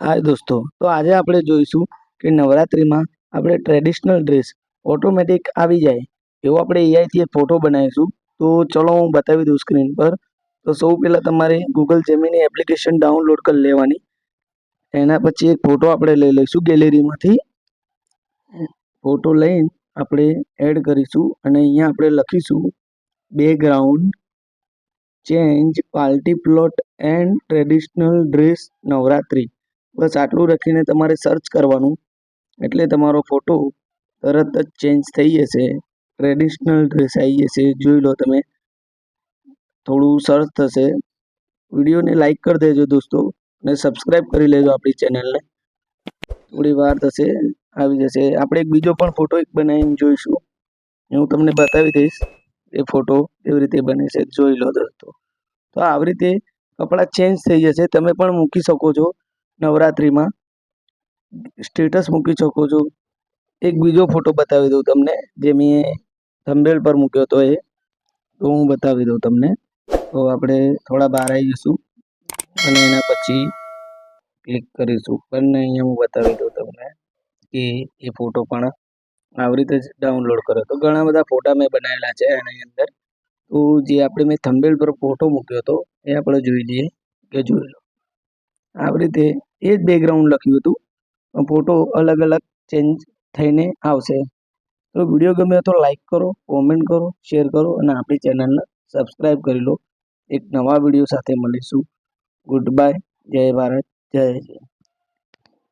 હાય દોસ્તો, તો આજે આપણે જોઈશું કે નવરાત્રિમાં આપણે ટ્રેડિશનલ ડ્રેસ ઓટોમેટિક આવી જાય એવો આપણે એઆઈથી ફોટો બનાવીશું. તો ચલો હું બતાવી દઉં સ્ક્રીન પર. તો સૌ પહેલાં તમારે ગૂગલ જેમીની એપ્લિકેશન ડાઉનલોડ કરી લેવાની. એના પછી એક ફોટો આપણે લઈ લઈશું ગેલેરીમાંથી ફોટો લઈને આપણે એડ કરીશું અને અહીંયા આપણે લખીશું background change party plot and traditional dress Navratri. બસ આટલું લખીને તમારે સર્ચ કરવાનું. એટલે તમારો ફોટો તરત જ ચેન્જ થઈ જશે. ટ્રેડિશનલ ડ્રેસ આવી જશે, જોઈ લો તમે. થોડું સર્ચ થશે. વિડીયોને લાઈક કરી દેજો દોસ્તો, અને સબસ્ક્રાઈબ કરી લેજો આપણી ચેનલને થોડી વાર થશે, આવી જશે. આપણે એક બીજો પણ ફોટો એક બનાવીને જોઈશું. હું તમને બતાવી દઈશ એ ફોટો કેવી રીતે બને છે, જોઈ લો દોસ્તો. તો આવી રીતે કપડાં ચેન્જ થઈ જશે. તમે પણ મૂકી શકો છો. નવરાત્રિમાં સ્ટેટસ મૂકી શકો છો. એક બીજો ફોટો બતાવી દઉં તમને, જે મેં થંબેલ પર મૂક્યો હતો એ. તો હું બતાવી દઉં તમને. તો આપણે થોડા બહાર આવી જઈશું અને એના પછી ક્લિક કરીશું. અને અહીંયા હું બતાવી દઉં તમને કે એ ફોટો પણ આવી રીતે જ ડાઉનલોડ કર્યો તો ઘણા બધા ફોટા મેં બનાવેલા છે એની અંદર. તો જે આપણે મેં થંબેલ પર ફોટો મૂક્યો હતો, એ આપણે જોઈ લઈએ કે જોઈ લો. આવી રીતે એ જ બેકગ્રાઉન્ડ લખ્યું હતું. ફોટો અલગ અલગ ચેન્જ થઈને આવશે. તો વીડિયો ગમે તો લાઈક કરો કોમેન્ટ કરો શેર કરો અને આપણી ચેનલને સબસ્ક્રાઈબ કરી લો. એક નવા વીડિયો સાથે મળીશું. ગુડ બાય જય ભારત. જય જય